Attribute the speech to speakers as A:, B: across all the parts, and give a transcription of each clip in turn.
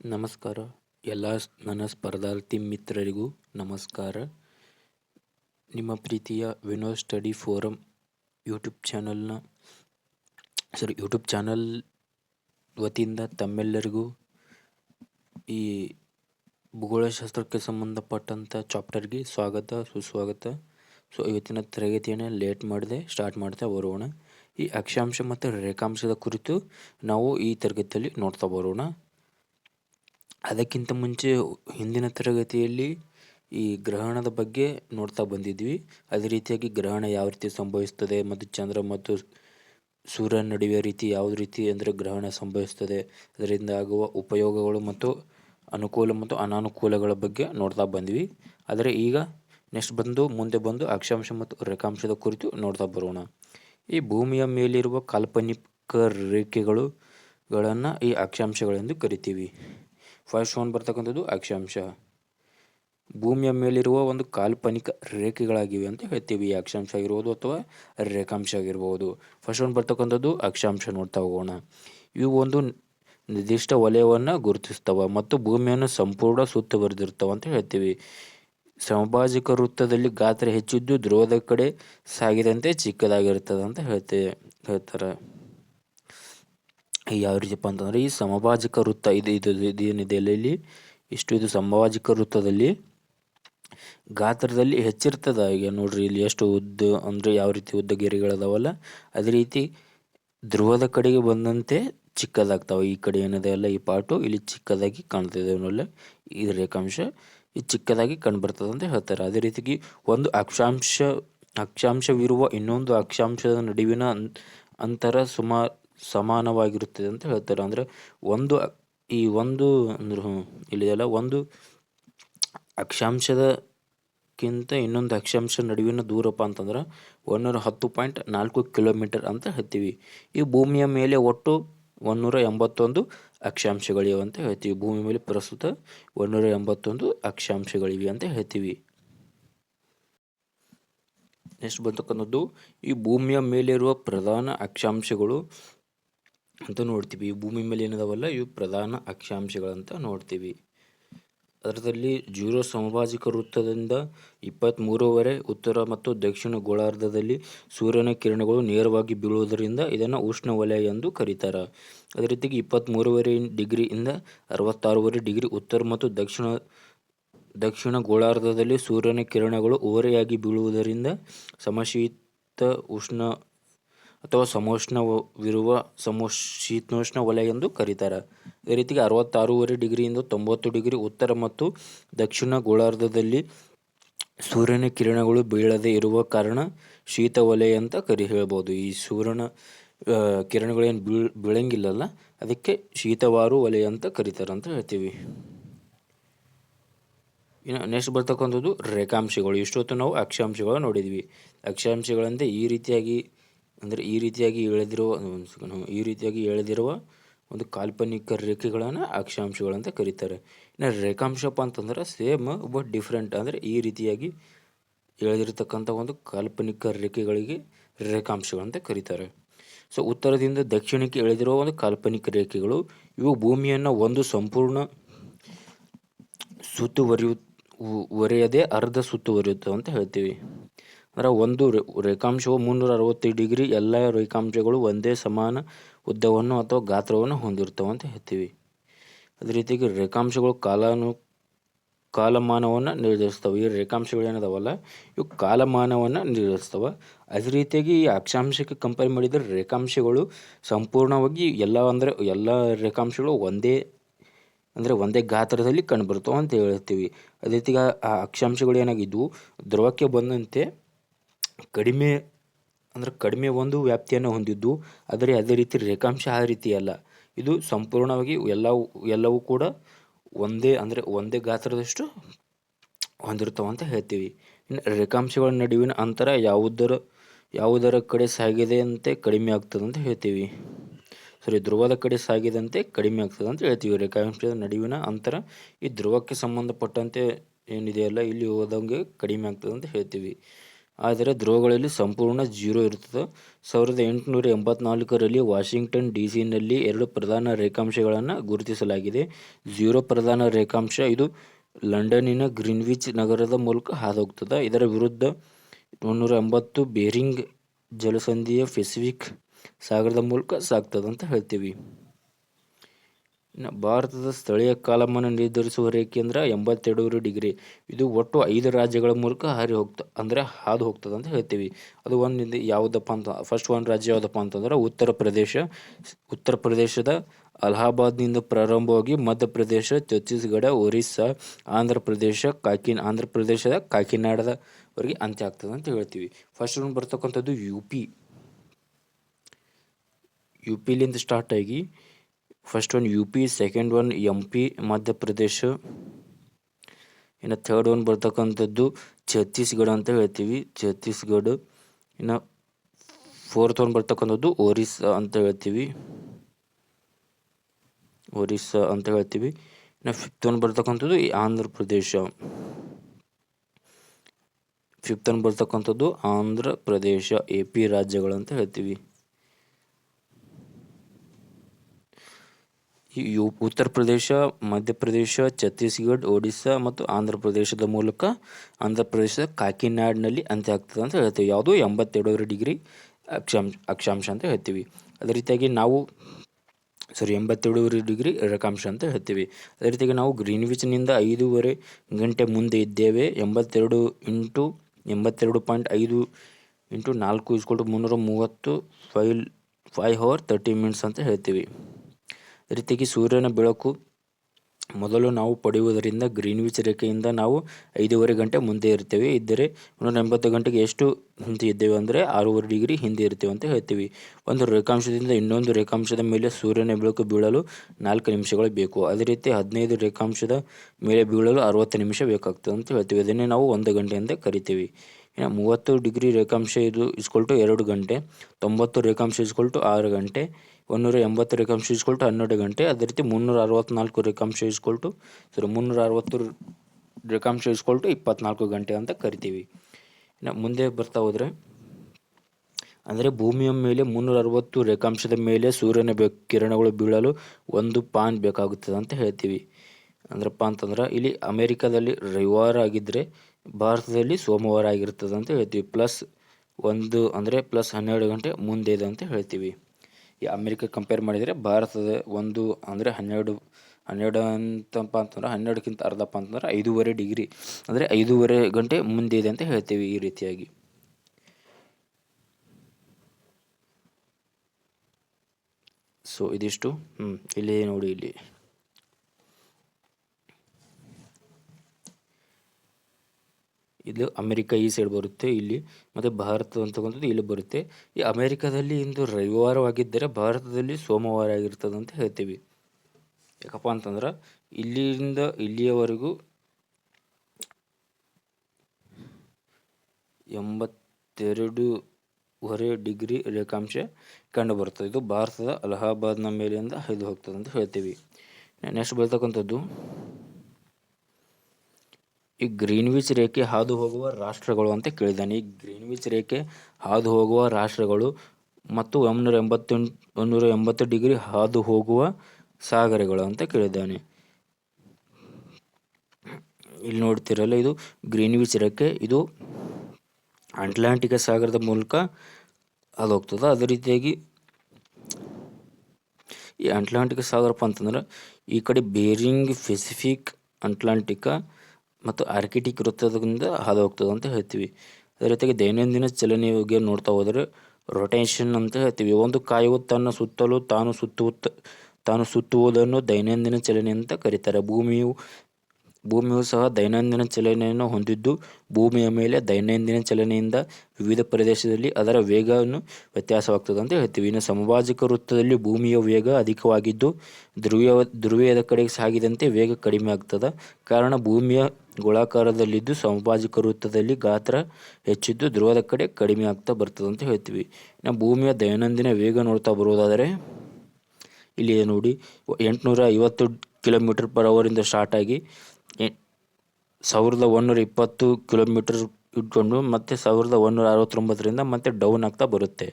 A: ನಮಸ್ಕಾರ. ಎಲ್ಲ ನನ್ನ ಸ್ಪರ್ಧಾರ್ಥಿ ಮಿತ್ರರಿಗೂ ನಮಸ್ಕಾರ. ನಿಮ್ಮ ಪ್ರೀತಿಯ ವಿನೋದ್ ಸ್ಟಡಿ ಫೋರಮ್ ಯೂಟ್ಯೂಬ್ ಚಾನಲ್ನ, ಸಾರಿ, ಯೂಟ್ಯೂಬ್ ಚಾನಲ್ ವತಿಯಿಂದ ತಮ್ಮೆಲ್ಲರಿಗೂ ಈ ಭೂಗೋಳಶಾಸ್ತ್ರಕ್ಕೆ ಸಂಬಂಧಪಟ್ಟಂಥ ಚಾಪ್ಟರ್ಗೆ ಸ್ವಾಗತ, ಸುಸ್ವಾಗತ. ಸೊ, ಇವತ್ತಿನ ತರಗತಿಯನ್ನು ಲೇಟ್ ಮಾಡದೆ, ಸ್ಟಾರ್ಟ್ ಮಾಡ್ತಾ ಬರೋಣ. ಈ ಅಕ್ಷಾಂಶ ಮತ್ತು ರೇಖಾಂಶದ ಕುರಿತು ನಾವು ಈ ತರಗತಿಯಲ್ಲಿ ನೋಡ್ತಾ ಬರೋಣ. ಅದಕ್ಕಿಂತ ಮುಂಚೆ ಹಿಂದಿನ ತರಗತಿಯಲ್ಲಿ ಈ ಗ್ರಹಣದ ಬಗ್ಗೆ ನೋಡ್ತಾ ಬಂದಿದ್ವಿ. ಅದೇ ರೀತಿಯಾಗಿ ಗ್ರಹಣ ಯಾವ ರೀತಿ ಸಂಭವಿಸ್ತದೆ ಮತ್ತು ಚಂದ್ರ ಮತ್ತು ಸೂರ್ಯ ನಡುವೆ ರೀತಿ ಯಾವ ರೀತಿ ಅಂದರೆ ಗ್ರಹಣ ಸಂಭವಿಸ್ತದೆ. ಅದರಿಂದ ಆಗುವ ಉಪಯೋಗಗಳು ಮತ್ತು ಅನುಕೂಲ ಮತ್ತು ಅನಾನುಕೂಲಗಳ ಬಗ್ಗೆ ನೋಡ್ತಾ ಬಂದ್ವಿ. ಆದರೆ ಈಗ ನೆಕ್ಸ್ಟ್ ಬಂದು ಮುಂದೆ ಬಂದು ಅಕ್ಷಾಂಶ ಮತ್ತು ರೇಖಾಂಶದ ಕುರಿತು ನೋಡ್ತಾ ಬರೋಣ. ಈ ಭೂಮಿಯ ಮೇಲಿರುವ ಕಾಲ್ಪನಿಕ ರೇಖೆಗಳು ಗಳನ್ನು ಈ ಅಕ್ಷಾಂಶಗಳೆಂದು ಕರಿತೀವಿ. ಫಸ್ಟ್ ಒನ್ ಬರ್ತಕ್ಕಂಥದ್ದು ಅಕ್ಷಾಂಶ. ಭೂಮಿಯ ಮೇಲಿರುವ ಒಂದು ಕಾಲ್ಪನಿಕ ರೇಖೆಗಳಾಗಿವೆ ಅಂತ ಹೇಳ್ತೀವಿ. ಅಕ್ಷಾಂಶ ಆಗಿರ್ಬೋದು ಅಥವಾ ರೇಖಾಂಶ ಆಗಿರ್ಬೋದು. ಫಸ್ಟ್ ಒಂದು ಬರ್ತಕ್ಕಂಥದ್ದು ಅಕ್ಷಾಂಶ ನೋಡ್ತಾ ಹೋಗೋಣ. ಇವು ಒಂದು ನಿರ್ದಿಷ್ಟ ವಲಯವನ್ನು ಗುರುತಿಸ್ತವೆ ಮತ್ತು ಭೂಮಿಯನ್ನು ಸಂಪೂರ್ಣ ಸುತ್ತುವರೆದಿರ್ತವೆ ಅಂತ ಹೇಳ್ತೀವಿ. ಸಾಮಾಜಿಕ ವೃತ್ತದಲ್ಲಿ ಗಾತ್ರ ಹೆಚ್ಚಿದ್ದು ಧ್ರುವದ ಕಡೆ ಸಾಗಿದಂತೆ ಚಿಕ್ಕದಾಗಿರ್ತದೆ ಅಂತ ಹೇಳ್ತೇವೆ ಹೇಳ್ತಾರೆ. ಯಾವ ರೀತಿಯಪ್ಪ ಅಂತಂದರೆ ಈ ಸಮಭಾಜಕ ವೃತ್ತ ಇದು ಇದು ಇದೇನಿದೆ ಅಲ್ಲ ಇಲ್ಲಿ ಇಷ್ಟು ಇದು ಸಮಭಾಜಕ ವೃತ್ತದಲ್ಲಿ ಗಾತ್ರದಲ್ಲಿ ಹೆಚ್ಚಿರ್ತದೆ ಈಗ ನೋಡ್ರಿ ಇಲ್ಲಿ ಎಷ್ಟು ಉದ್ದ ಅಂದರೆ ಯಾವ ರೀತಿ ಉದ್ದ ಗೆರೆಗಳದಾವಲ್ಲ, ಅದೇ ರೀತಿ ಧ್ರುವದ ಕಡೆಗೆ ಬಂದಂತೆ ಚಿಕ್ಕದಾಗ್ತಾವೆ. ಈ ಕಡೆ ಏನಿದೆ ಅಲ್ಲ, ಈ ಪಾಟು ಇಲ್ಲಿ ಚಿಕ್ಕದಾಗಿ ಕಾಣ್ತಿದೆ ಅವನಲ್ಲ ಈ ರೇಖಾಂಶ ಈ ಚಿಕ್ಕದಾಗಿ ಕಂಡುಬರ್ತದೆ ಅಂತ ಹೇಳ್ತಾರೆ. ಅದೇ ರೀತಿಗೆ ಒಂದು ಅಕ್ಷಾಂಶ, ಅಕ್ಷಾಂಶವಿರುವ ಇನ್ನೊಂದು ಅಕ್ಷಾಂಶದ ನಡುವಿನ ಅಂತರ ಸುಮಾರು ಸಮಾನವಾಗಿರುತ್ತದೆ ಅಂತ ಹೇಳ್ತಾರೆ. ಅಂದರೆ ಒಂದು ಈ ಒಂದು ಅಂದ್ರೆ ಇಲ್ಲಿದೆಯಲ್ಲ, ಒಂದು ಅಕ್ಷಾಂಶದಕ್ಕಿಂತ ಇನ್ನೊಂದು ಅಕ್ಷಾಂಶ ನಡುವಿನ ದೂರಪ್ಪ ಅಂತಂದ್ರೆ ಒಂದೂರ ಹತ್ತು ಪಾಯಿಂಟ್ ನಾಲ್ಕು ಕಿಲೋಮೀಟರ್ ಅಂತ ಹೇಳ್ತೀವಿ. ಈ ಭೂಮಿಯ ಮೇಲೆ ಒಟ್ಟು ಒಂದೂರ ಎಂಬತ್ತೊಂದು ಅಕ್ಷಾಂಶಗಳಿವೆ ಅಂತ ಹೇಳ್ತೀವಿ. ಭೂಮಿ ಮೇಲೆ ಪ್ರಸ್ತುತ ಒಂದೂರ ಎಂಬತ್ತೊಂದು ಅಕ್ಷಾಂಶಗಳಿವೆ ಅಂತ ಹೇಳ್ತೀವಿ. ನೆಕ್ಸ್ಟ್ ಬರ್ತಕ್ಕಂಥದ್ದು ಈ ಭೂಮಿಯ ಮೇಲಿರುವ ಪ್ರಧಾನ ಅಕ್ಷಾಂಶಗಳು ಅಂತ ನೋಡ್ತೀವಿ. ಭೂಮಿ ಮೇಲೆ ಏನಿದಾವಲ್ಲ, ಇವು ಪ್ರಧಾನ ಅಕ್ಷಾಂಶಗಳಂತ ನೋಡ್ತೀವಿ. ಅದರಲ್ಲಿ ಜೀರೋ ಸಮಭಾಜಿಕ ವೃತ್ತದಿಂದ ಇಪ್ಪತ್ತ್ಮೂರುವರೆ ಉತ್ತರ ಮತ್ತು ದಕ್ಷಿಣ ಗೋಳಾರ್ಧದಲ್ಲಿ ಸೂರ್ಯನ ಕಿರಣಗಳು ನೇರವಾಗಿ ಬೀಳುವುದರಿಂದ ಇದನ್ನು ಉಷ್ಣವಲಯ ಎಂದು ಕರೀತಾರೆ. ಅದೇ ರೀತಿಗೆ ಇಪ್ಪತ್ತ್ಮೂರುವರೆ ಡಿಗ್ರಿಯಿಂದ ಅರವತ್ತಾರೂವರೆ ಡಿಗ್ರಿ ಉತ್ತರ ಮತ್ತು ದಕ್ಷಿಣ ದಕ್ಷಿಣ ಗೋಳಾರ್ಧದಲ್ಲಿ ಸೂರ್ಯನ ಕಿರಣಗಳು ಓರೆಯಾಗಿ ಬೀಳುವುದರಿಂದ ಸಮಶೀತ ಉಷ್ಣ ಅಥವಾ ಸಮೋಷ್ಣವಿರುವ ಸಮಶೀತೋಷ್ಣ ವಲಯ ಎಂದು ಕರೀತಾರೆ. ಅದೇ ರೀತಿಗೆ ಅರವತ್ತಾರೂವರೆ ಡಿಗ್ರಿಯಿಂದ ತೊಂಬತ್ತು ಡಿಗ್ರಿ ಉತ್ತರ ಮತ್ತು ದಕ್ಷಿಣ ಗೋಳಾರ್ಧದಲ್ಲಿ ಸೂರ್ಯನ ಕಿರಣಗಳು ಬೀಳದೇ ಇರುವ ಕಾರಣ ಶೀತ ವಲಯ ಅಂತ ಕರಿ ಹೇಳ್ಬೋದು. ಈ ಸೂರ್ಯನ ಕಿರಣಗಳೇನು ಬೀಳ್, ಬೀಳಂಗಿಲ್ಲಲ್ಲ, ಅದಕ್ಕೆ ಶೀತವಾರು ವಲಯ ಅಂತ ಕರೀತಾರೆ ಅಂತ ಹೇಳ್ತೀವಿ. ಇನ್ನು ನೆಕ್ಸ್ಟ್ ಬರ್ತಕ್ಕಂಥದ್ದು ರೇಖಾಂಶಗಳು. ಇಷ್ಟೊತ್ತು ನಾವು ಅಕ್ಷಾಂಶಗಳು ನೋಡಿದ್ವಿ. ಅಕ್ಷಾಂಶಗಳಂತೆ ಈ ರೀತಿಯಾಗಿ ಅಂದರೆ ಈ ರೀತಿಯಾಗಿ ಎಳೆದಿರುವ ಈ ರೀತಿಯಾಗಿ ಎಳೆದಿರುವ ಒಂದು ಕಾಲ್ಪನಿಕ ರೇಖೆಗಳನ್ನು ಅಕ್ಷಾಂಶಗಳಂತ ಕರೀತಾರೆ. ಇನ್ನು ರೇಖಾಂಶಪ್ಪ ಅಂತಂದ್ರೆ ಸೇಮ್ ಬಟ್ ಡಿಫ್ರೆಂಟ್ ಅಂದರೆ ಈ ರೀತಿಯಾಗಿ ಎಳೆದಿರತಕ್ಕಂಥ ಒಂದು ಕಾಲ್ಪನಿಕ ರೇಖೆಗಳಿಗೆ ರೇಖಾಂಶಗಳಂತ ಕರೀತಾರೆ. ಸೊ ಉತ್ತರದಿಂದ ದಕ್ಷಿಣಕ್ಕೆ ಎಳೆದಿರುವ ಒಂದು ಕಾಲ್ಪನಿಕ ರೇಖೆಗಳು, ಇವು ಭೂಮಿಯನ್ನು ಒಂದು ಸಂಪೂರ್ಣ ಸುತ್ತುವರಿಯು ಒರೆಯದೆ ಅರ್ಧ ಸುತ್ತುವರಿಯುತ್ತವೆ ಅಂತ ಹೇಳ್ತೀವಿ. ಅಂದರೆ ಒಂದು ರೇಖಾಂಶವು ಮುನ್ನೂರ ಅರವತ್ತೈದು ಡಿಗ್ರಿ ಎಲ್ಲ ರೇಖಾಂಶಗಳು ಒಂದೇ ಸಮಾನ ಉದ್ದವನ್ನು ಅಥವಾ ಗಾತ್ರವನ್ನು ಹೊಂದಿರ್ತವೆ ಅಂತ ಹೇಳ್ತೀವಿ. ಅದೇ ರೀತಿಯಾಗಿ ರೇಖಾಂಶಗಳು ಕಾಲಾನು, ಕಾಲಮಾನವನ್ನು ನಿರ್ಧರಿಸ್ತವೆ ಈ ರೇಖಾಂಶಗಳು ಏನದಾವಲ್ಲ ಇವು ಕಾಲಮಾನವನ್ನು ನಿರ್ಧರಿಸ್ತವೆ ಅದೇ ರೀತಿಯಾಗಿ ಈ ಅಕ್ಷಾಂಶಕ್ಕೆ ಕಂಪೇರ್ ಮಾಡಿದರೆ ರೇಖಾಂಶಗಳು ಸಂಪೂರ್ಣವಾಗಿ ಎಲ್ಲ ಅಂದರೆ ಎಲ್ಲ ರೇಖಾಂಶಗಳು ಒಂದೇ ಅಂದರೆ ಒಂದೇ ಗಾತ್ರದಲ್ಲಿ ಕಂಡುಬರ್ತವೆ ಅಂತ ಹೇಳ್ತೀವಿ. ಅದೇ ರೀತಿಗೆ ಆ ಅಕ್ಷಾಂಶಗಳು ಏನಾಗಿದ್ದವು ದ್ರವಕ್ಕೆ ಬಂದಂತೆ ಕಡಿಮೆ, ಅಂದರೆ ಕಡಿಮೆ ಒಂದು ವ್ಯಾಪ್ತಿಯನ್ನು ಹೊಂದಿದ್ದು, ಆದರೆ ಅದೇ ರೀತಿ ರೇಖಾಂಶ ಆ ರೀತಿ ಅಲ್ಲ. ಇದು ಸಂಪೂರ್ಣವಾಗಿ ಎಲ್ಲ ಎಲ್ಲವೂ ಕೂಡ ಒಂದೇ, ಅಂದರೆ ಒಂದೇ ಗಾತ್ರದಷ್ಟು ಹೊಂದಿರ್ತಾವೆ ಅಂತ ಹೇಳ್ತೀವಿ. ಇನ್ನು ರೇಖಾಂಶಗಳ ನಡುವಿನ ಅಂತರ ಯಾವುದರ ಯಾವುದರ ಕಡೆ ಸಾಗಿದೆಯಂತೆ ಕಡಿಮೆ ಆಗ್ತದೆ ಅಂತ ಹೇಳ್ತೀವಿ. ಸರಿ ಧ್ರುವದ ಕಡೆ ಸಾಗಿದಂತೆ ಕಡಿಮೆ ಆಗ್ತದೆ ಅಂತ ಹೇಳ್ತೀವಿ. ರೇಖಾಂಶದ ನಡುವಿನ ಅಂತರ ಈ ಧ್ರುವಕ್ಕೆ ಸಂಬಂಧಪಟ್ಟಂತೆ ಏನಿದೆಯಲ್ಲ, ಇಲ್ಲಿ ಹೋದಂಗೆ ಕಡಿಮೆ ಆಗ್ತದೆ ಅಂತ ಹೇಳ್ತೀವಿ. ಆದರೆ ಧ್ರುವಗಳಲ್ಲಿ ಸಂಪೂರ್ಣ ಜೀರೋ ಇರುತ್ತದೆ. ಸಾವಿರದ ಎಂಟುನೂರ ಎಂಬತ್ನಾಲ್ಕರಲ್ಲಿ ವಾಷಿಂಗ್ಟನ್ ಡಿ ಸಿನಲ್ಲಿ ಎರಡು ಪ್ರಧಾನ ರೇಖಾಂಶಗಳನ್ನು ಗುರುತಿಸಲಾಗಿದೆ. ಜೀರೋ ಪ್ರಧಾನ ರೇಖಾಂಶ, ಇದು ಲಂಡನ್ನಿನ ಗ್ರೀನ್ವಿಚ್ ನಗರದ ಮೂಲಕ ಹಾದುಹೋಗ್ತದೆ ಇದರ ವಿರುದ್ಧ ಮುನ್ನೂರ ಎಂಬತ್ತು ಬೇರಿಂಗ್ ಜಲಸಂಧಿಯ ಪೆಸಿಫಿಕ್ ಸಾಗರದ ಮೂಲಕ ಸಾಗ್ತದೆ ಅಂತ ಹೇಳ್ತೀವಿ. ಇನ್ನು ಭಾರತದ ಸ್ಥಳೀಯ ಕಾಲಮಾನ ನಿರ್ಧರಿಸುವ ರೇಖೆ ಅಂದ್ರೆ ಎಂಬತ್ತೆರಡೂವರೆ ಡಿಗ್ರಿ. ಇದು ಒಟ್ಟು ಐದು ರಾಜ್ಯಗಳ ಮೂಲಕ ಹಾರಿ ಹೋಗ್ತ, ಅಂದರೆ ಹಾದು ಹೋಗ್ತದೆ ಅಂತ ಹೇಳ್ತೀವಿ. ಅದು ಒಂದು ಯಾವುದಪ್ಪ ಅಂತ ಫಸ್ಟ್ ಒಂದು ರಾಜ್ಯ ಯಾವುದಪ್ಪ ಅಂತಂದ್ರೆ ಉತ್ತರ ಪ್ರದೇಶ. ಉತ್ತರ ಪ್ರದೇಶದ ಅಲಹಾಬಾದ್ನಿಂದ ಪ್ರಾರಂಭವಾಗಿ ಮಧ್ಯಪ್ರದೇಶ, ಛತ್ತೀಸ್ಗಢ, ಒರಿಸ್ಸಾ ಆಂಧ್ರ ಪ್ರದೇಶ ಕಾಕಿ ಆಂಧ್ರ ಪ್ರದೇಶದ ಕಾಕಿನಾಡದವರೆಗೆ ಅಂತ್ಯ ಆಗ್ತದೆ ಅಂತ ಹೇಳ್ತೀವಿ. ಫಸ್ಟ್ ಒಂದು ಬರ್ತಕ್ಕಂಥದ್ದು ಯು ಪಿ. ಯು ಪಿಲಿಂದ ಸ್ಟಾರ್ಟ್ ಆಗಿ first one U P second one M P Madhya Pradesh ಇನ್ನು ಥರ್ಡ್ ಒನ್ ಬರ್ತಕ್ಕಂಥದ್ದು ಛತ್ತೀಸ್ಗಢ ಅಂತ ಹೇಳ್ತೀವಿ. ಛತ್ತೀಸ್ಗಢ. ಇನ್ನು ಫೋರ್ತ್ ಒನ್ ಬರ್ತಕ್ಕಂಥದ್ದು ಒರಿಸ್ಸಾ ಅಂತ ಹೇಳ್ತೀವಿ. ಒರಿಸ್ಸಾ ಅಂತ ಹೇಳ್ತೀವಿ. ಇನ್ನು ಫಿಫ್ತ್ ಒನ್ ಬರ್ತಕ್ಕಂಥದ್ದು ಆಂಧ್ರ ಪ್ರದೇಶ. ಫಿಫ್ತ್ ಒನ್ ಬರ್ತಕ್ಕಂಥದ್ದು ಆಂಧ್ರ ಪ್ರದೇಶ ಎ ಪಿ ರಾಜ್ಯಗಳು ಅಂತ ಹೇಳ್ತೀವಿ. ಯು ಉತ್ತರ ಪ್ರದೇಶ ಮಧ್ಯಪ್ರದೇಶ ಛತ್ತೀಸ್ಗಢ ಒಡಿಸ್ಸಾ ಮತ್ತು ಆಂಧ್ರ ಪ್ರದೇಶದ ಮೂಲಕ ಆಂಧ್ರ ಪ್ರದೇಶದ ಕಾಕಿನಾಡ್ನಲ್ಲಿ ಅಂತ್ಯ ಆಗ್ತದೆ ಅಂತ ಹೇಳ್ತೀವಿ. ಯಾವುದು ಎಂಬತ್ತೆರಡೂವರೆ ಡಿಗ್ರಿ ಅಕ್ಷಾಂಶ ಅಕ್ಷಾಂಶ ಅಂತ ಹೇಳ್ತೀವಿ. ಅದೇ ರೀತಿಯಾಗಿ ನಾವು, ಸರಿ, ಎಂಬತ್ತೆರಡೂವರೆ ಡಿಗ್ರಿ ರೇಖಾಂಶ ಅಂತ ಹೇಳ್ತೀವಿ. ಅದೇ ರೀತಿಯಾಗಿ ನಾವು ಗ್ರೀನ್ವಿಚ್ನಿಂದ ಐದೂವರೆ ಗಂಟೆ ಮುಂದೆ ಇದ್ದೇವೆ. ಎಂಬತ್ತೆರಡು ಇಂಟು ಎಂಬತ್ತೆರಡು ಪಾಯಿಂಟ್ ಐದು ಇಂಟು ನಾಲ್ಕು ಇಸ್ಕೊಟ್ಟು ಮುನ್ನೂರ ಮೂವತ್ತು file, five hour thirty minutes ಅಂತ ಹೇಳ್ತೀವಿ. ರೀತಿಯಾಗಿ ಸೂರ್ಯನ ಬೆಳಕು ಮೊದಲು ನಾವು ಪಡೆಯುವುದರಿಂದ ಗ್ರೀನ್ವಿಚ್ ರೇಖೆಯಿಂದ ನಾವು ಐದೂವರೆ ಗಂಟೆ ಮುಂದೆ ಇರ್ತೇವೆ ಇದ್ದರೆ ಇನ್ನೂರ ಎಂಬತ್ತು ಗಂಟೆಗೆ ಎಷ್ಟು ಹಿಂದೆ ಇದ್ದೇವೆ ಅಂದರೆ ಆರೂವರೆ ಡಿಗ್ರಿ ಹಿಂದೆ ಇರ್ತೇವೆ ಅಂತ ಹೇಳ್ತೀವಿ. ಒಂದು ರೇಖಾಂಶದಿಂದ ಇನ್ನೊಂದು ರೇಖಾಂಶದ ಮೇಲೆ ಸೂರ್ಯನ ಬೆಳಕು ಬೀಳಲು ನಾಲ್ಕು ನಿಮಿಷಗಳು ಬೇಕು. ಅದೇ ರೀತಿ ಹದಿನೈದು ರೇಖಾಂಶದ ಮೇಲೆ ಬೀಳಲು ಅರವತ್ತು ನಿಮಿಷ ಬೇಕಾಗ್ತದೆ ಅಂತ ಹೇಳ್ತೀವಿ. ಅದನ್ನೇ ನಾವು ಒಂದು ಗಂಟೆ ಅಂತ ಕರಿತೀವಿ. ಇನ್ನು ಮೂವತ್ತು ಡಿಗ್ರಿ ರೇಖಾಂಶ ಇದು ಇಸ್ಕೊಲ್ಟು ಎರಡು ಗಂಟೆ, ತೊಂಬತ್ತು ರೇಖಾಂಶ ಇಸ್ಕೊಲ್ಟು ಆರು ಗಂಟೆ ಒಂದೂರ ಎಂಬತ್ತು ರೇಖಾಂಶ ಇಸ್ಕೊಲ್ಟು ಹನ್ನೆರಡು ಗಂಟೆ. ಅದೇ ರೀತಿ ಮುನ್ನೂರ ಅರವತ್ತ್ನಾಲ್ಕು ರೇಖಾಂಶ ಇಸ್ಕೊಲ್ಟು ಸರಿ ಮುನ್ನೂರ ಅರವತ್ತು ರೇಖಾಂಶ ಇಸ್ಕೊಲ್ಟು ಇಪ್ಪತ್ನಾಲ್ಕು ಗಂಟೆ ಅಂತ ಕರಿತೀವಿ. ಇನ್ನು ಮುಂದೆ ಬರ್ತಾ ಹೋದರೆ, ಅಂದರೆ ಭೂಮಿಯ ಮೇಲೆ ಮುನ್ನೂರ ಅರವತ್ತು ರೇಖಾಂಶದ ಮೇಲೆ ಸೂರ್ಯನ ಬೆ, ಕಿರಣಗಳು ಬೀಳಲು ಒಂದು ಪಾನ್ ಬೇಕಾಗುತ್ತದೆ ಅಂತ ಹೇಳ್ತೀವಿ. ಅಂದ್ರಪ್ಪ ಅಂತಂದ್ರೆ ಇಲ್ಲಿ ಅಮೇರಿಕಾದಲ್ಲಿ ರವಿವಾರ ಆಗಿದ್ದರೆ ಭಾರತದಲ್ಲಿ ಸೋಮವಾರ ಆಗಿರ್ತದೆ ಅಂತ ಹೇಳ್ತೀವಿ. ಪ್ಲಸ್ ಒಂದು, ಅಂದರೆ ಪ್ಲಸ್ ಹನ್ನೆರಡು ಗಂಟೆ ಮುಂದೆ ಇದೆ ಅಂತ ಹೇಳ್ತೀವಿ. ಈ ಅಮೇರಿಕ ಕಂಪೇರ್ ಮಾಡಿದರೆ ಭಾರತದ ಒಂದು ಅಂದರೆ ಹನ್ನೆರಡು ಹನ್ನೆರಡು ಅಂತಪ್ಪ ಅಂತಂದ್ರೆ ಹನ್ನೆರಡಕ್ಕಿಂತ ಅರ್ಧಪ್ಪ ಅಂತಂದ್ರೆ ಐದೂವರೆ ಡಿಗ್ರಿ. ಅಂದರೆ ಐದೂವರೆ ಗಂಟೆ ಮುಂದೆ ಇದೆ ಅಂತ ಹೇಳ್ತೀವಿ ಈ ರೀತಿಯಾಗಿ. ಸೊ ಇದಿಷ್ಟು. ಹ್ಞೂ ಇಲ್ಲಿ ನೋಡಿ ಇಲ್ಲಿ. ಇದು ಅಮೆರಿಕ ಈ ಸೈಡ್ ಬರುತ್ತೆ, ಇಲ್ಲಿ ಮತ್ತು ಭಾರತ ಅಂತಕ್ಕಂಥದ್ದು ಇಲ್ಲಿ ಬರುತ್ತೆ. ಈ ಅಮೆರಿಕದಲ್ಲಿ ಇಂದು ರವಿವಾರವಾಗಿದ್ದರೆ ಭಾರತದಲ್ಲಿ ಸೋಮವಾರ ಆಗಿರ್ತದೆ ಅಂತ ಹೇಳ್ತೀವಿ. ಯಾಕಪ್ಪ ಅಂತಂದ್ರೆ ಇಲ್ಲಿಂದ ಇಲ್ಲಿಯವರೆಗೂ ಎಂಬತ್ತೆರಡೂವರೆ ಡಿಗ್ರಿ ರೇಖಾಂಶ ಕಂಡು ಬರ್ತದೆ ಇದು ಭಾರತದ ಅಲಹಾಬಾದ್ನ ಮೇಲಿಂದ ಹೈದು ಹೋಗ್ತದೆ ಅಂತ ಹೇಳ್ತೀವಿ. ನೆಕ್ಸ್ಟ್ ಬರ್ತಕ್ಕಂಥದ್ದು ಈ ಗ್ರೀನ್ವಿಚ್ ರೇಖೆ ಹಾದು ಹೋಗುವ ರಾಷ್ಟ್ರಗಳು ಅಂತ ಕೇಳಿದ್ದಾನೆ. ಈ ಗ್ರೀನ್ವಿಚ್ ರೇಖೆ ಹಾದು ಹೋಗುವ ರಾಷ್ಟ್ರಗಳು ಮತ್ತು ಒಂಬೈನೂರ ಎಂಬತ್ತೆಂಟು ಒಂದೂರ ಎಂಬತ್ತು ಡಿಗ್ರಿ ಹಾದು ಹೋಗುವ ಸಾಗರಗಳು ಅಂತ ಕೇಳಿದ್ದಾನೆ. ಇಲ್ಲಿ ನೋಡ್ತಿರಲ್ಲ, ಇದು ಗ್ರೀನ್ವಿಚ್ ರೇಖೆ. ಇದು ಅಟ್ಲಾಂಟಿಕ ಸಾಗರದ ಮೂಲಕ ಅದು ಹೋಗ್ತದೆ ಅದೇ ರೀತಿಯಾಗಿ ಈ ಅಟ್ಲಾಂಟಿಕ್ ಸಾಗರಪ್ಪ ಅಂತಂದ್ರೆ ಈ ಕಡೆ ಬೇರಿಂಗ್, ಪೆಸಿಫಿಕ್, ಅಟ್ಲಾಂಟಿಕ ಮತ್ತು ಆರ್ಕಿಟಿಕ್ ವೃತ್ತದಿಂದ ಹಾದು ಹೋಗ್ತದೆ ಅಂತ ಹೇಳ್ತೀವಿ. ಅದೇ ರೀತಿಯಾಗಿ ದೈನಂದಿನ ಚಲನೆಯ ಬಗ್ಗೆ ನೋಡ್ತಾ ಹೋದರೆ ರೊಟೇಷನ್ ಅಂತ ಹೇಳ್ತೀವಿ. ಒಂದು ಕಾಯುವು ತನ್ನ ಸುತ್ತಲೂ ತಾನು ಸುತ್ತುತ್ತ, ತಾನು ಸುತ್ತುವುದನ್ನು ದೈನಂದಿನ ಚಲನೆ ಅಂತ ಕರೀತಾರೆ. ಭೂಮಿಯು ಭೂಮಿಯು ಸಹ ದೈನಂದಿನ ಚಲನೆಯನ್ನು ಹೊಂದಿದ್ದು ಭೂಮಿಯ ಮೇಲೆ ದೈನಂದಿನ ಚಲನೆಯಿಂದ ವಿವಿಧ ಪ್ರದೇಶದಲ್ಲಿ ಅದರ ವೇಗವನ್ನು ವ್ಯತ್ಯಾಸವಾಗ್ತದೆ ಅಂತ ಹೇಳ್ತೀವಿ. ಇನ್ನು ಸಮಭಾಜಕ ವೃತ್ತದಲ್ಲಿ ಭೂಮಿಯ ವೇಗ ಅಧಿಕವಾಗಿದ್ದು ಧ್ರುವೀಯ, ಧ್ರುವೀಯದ ಕಡೆಗೆ ಸಾಗಿದಂತೆ ವೇಗ ಕಡಿಮೆ ಆಗ್ತದೆ. ಕಾರಣ ಭೂಮಿಯ ಗೋಳಾಕಾರದಲ್ಲಿದ್ದು ಸಮಭಾಜಕ ವೃತ್ತದಲ್ಲಿ ಗಾತ್ರ ಹೆಚ್ಚಿದ್ದು ಧ್ರುವದ ಕಡೆ ಕಡಿಮೆ ಆಗ್ತಾ ಬರ್ತದೆ ಅಂತ ಹೇಳ್ತೀವಿ. ಇನ್ನು ಭೂಮಿಯ ದೈನಂದಿನ ವೇಗ ನೋಡ್ತಾ ಬರೋದಾದರೆ ಇಲ್ಲಿ ನೋಡಿ ಎಂಟುನೂರ ಐವತ್ತು ಕಿಲೋಮೀಟರ್ ಪರ್ ಅವರಿಂದ ಸ್ಟಾರ್ಟ್ ಆಗಿ ಸಾವಿರದ ಒಂದೂರ ಇಪ್ಪತ್ತು ಕಿಲೋಮೀಟರ್ ಇಟ್ಕೊಂಡು ಮತ್ತೆ ಸಾವಿರದ ಒಂದೂರ ಅರವತ್ತೊಂಬತ್ತರಿಂದ ಮತ್ತೆ ಡೌನ್ ಆಗ್ತಾ ಬರುತ್ತೆ.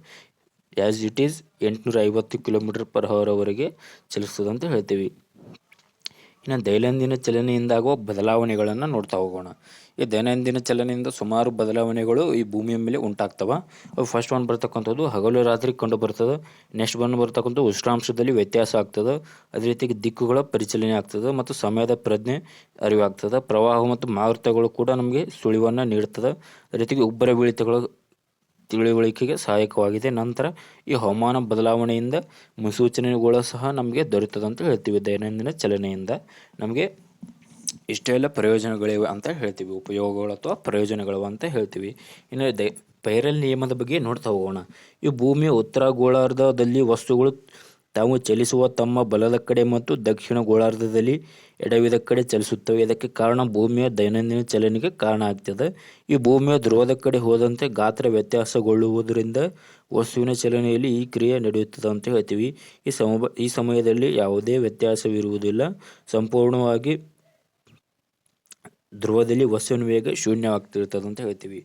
A: ಆ್ಯಸ್ ಇಟ್ ಈಸ್ ಎಂಟುನೂರ ಐವತ್ತು ಕಿಲೋಮೀಟರ್ ಪರ್ ಅವರ್ವರೆಗೆ ಚಲಿಸ್ತದೆ ಅಂತ ಹೇಳ್ತೀವಿ. ಇನ್ನು ದೈನಂದಿನ ಚಲನೆಯಿಂದಾಗುವ ಬದಲಾವಣೆಗಳನ್ನು ನೋಡ್ತಾ ಹೋಗೋಣ. ಈ ದೈನಂದಿನ ಚಲನೆಯಿಂದ ಸುಮಾರು ಬದಲಾವಣೆಗಳು ಈ ಭೂಮಿಯ ಮೇಲೆ ಉಂಟಾಗ್ತವೆ. ಅವು ಫಸ್ಟ್ ಒನ್ ಬರ್ತಕ್ಕಂಥದ್ದು ಹಗಲು ರಾತ್ರಿ ಕಂಡು ಬರ್ತದೆ. ನೆಕ್ಸ್ಟ್ ಬಂದು ಬರ್ತಕ್ಕಂಥ ಉಷ್ಣಾಂಶದಲ್ಲಿ ವ್ಯತ್ಯಾಸ ಆಗ್ತದೆ. ಅದೇ ರೀತಿ ದಿಕ್ಕುಗಳ ಪರಿಚಲನೆ ಆಗ್ತದೆ ಮತ್ತು ಸಮಯದ ಪ್ರಜ್ಞೆ ಅರಿವಾಗ್ತದೆ. ಪ್ರವಾಹ ಮತ್ತು ಮಾರುತಗಳು ಕೂಡ ನಮಗೆ ಸುಳಿವನ್ನು ನೀಡ್ತದೆ. ಅದೇ ರೀತಿಗೆ ಉಬ್ಬರ ಬೀಳಿತಗಳು ತಿಳುವಳಿಕೆಗೆ ಸಹಾಯಕವಾಗಿದೆ. ನಂತರ ಈ ಹವಾಮಾನ ಬದಲಾವಣೆಯಿಂದ ಮುನ್ಸೂಚನೆಗಳು ಸಹ ನಮಗೆ ದೊರೆತದೆ ಅಂತ ಹೇಳ್ತೀವಿ. ದೈನಂದಿನ ಚಲನೆಯಿಂದ ನಮಗೆ ಇಷ್ಟೆಲ್ಲ ಪ್ರಯೋಜನಗಳಿವೆ ಅಂತ ಹೇಳ್ತೀವಿ. ಉಪಯೋಗಗಳು ಅಥವಾ ಪ್ರಯೋಜನಗಳು ಅಂತ ಹೇಳ್ತೀವಿ. ಇನ್ನು ದೈ, ಪೈರಲ್ ನಿಯಮದ ಬಗ್ಗೆ ನೋಡ್ತಾ ಹೋಗೋಣ. ಈ ಭೂಮಿಯ ಉತ್ತರ ಗೋಳಾರ್ಧದಲ್ಲಿ ವಸ್ತುಗಳು ತಾವು ಚಲಿಸುವ ತಮ್ಮ ಬಲದ ಕಡೆ ಮತ್ತು ದಕ್ಷಿಣ ಗೋಳಾರ್ಧದಲ್ಲಿ ಎಡವಿದ ಕಡೆ ಚಲಿಸುತ್ತವೆ. ಇದಕ್ಕೆ ಕಾರಣ ಭೂಮಿಯ ದೈನಂದಿನ ಚಲನೆಗೆ ಕಾರಣ ಆಗ್ತದೆ. ಈ ಭೂಮಿಯ ಧ್ರುವದ ಕಡೆ ಹೋದಂತೆ ಗಾತ್ರ ವ್ಯತ್ಯಾಸಗೊಳ್ಳುವುದರಿಂದ ವಸ್ತುವಿನ ಚಲನೆಯಲ್ಲಿ ಈ ಕ್ರಿಯೆ ನಡೆಯುತ್ತದೆ ಅಂತ ಹೇಳ್ತೀವಿ. ಈ ಸಮ ಈ ಸಮಯದಲ್ಲಿ ಯಾವುದೇ ವ್ಯತ್ಯಾಸವಿರುವುದಿಲ್ಲ. ಸಂಪೂರ್ಣವಾಗಿ ಧ್ರುವದಲ್ಲಿ ವಸ್ತುವಿನ ವೇಗ ಶೂನ್ಯವಾಗ್ತಿರ್ತದೆ ಅಂತ ಹೇಳ್ತೀವಿ.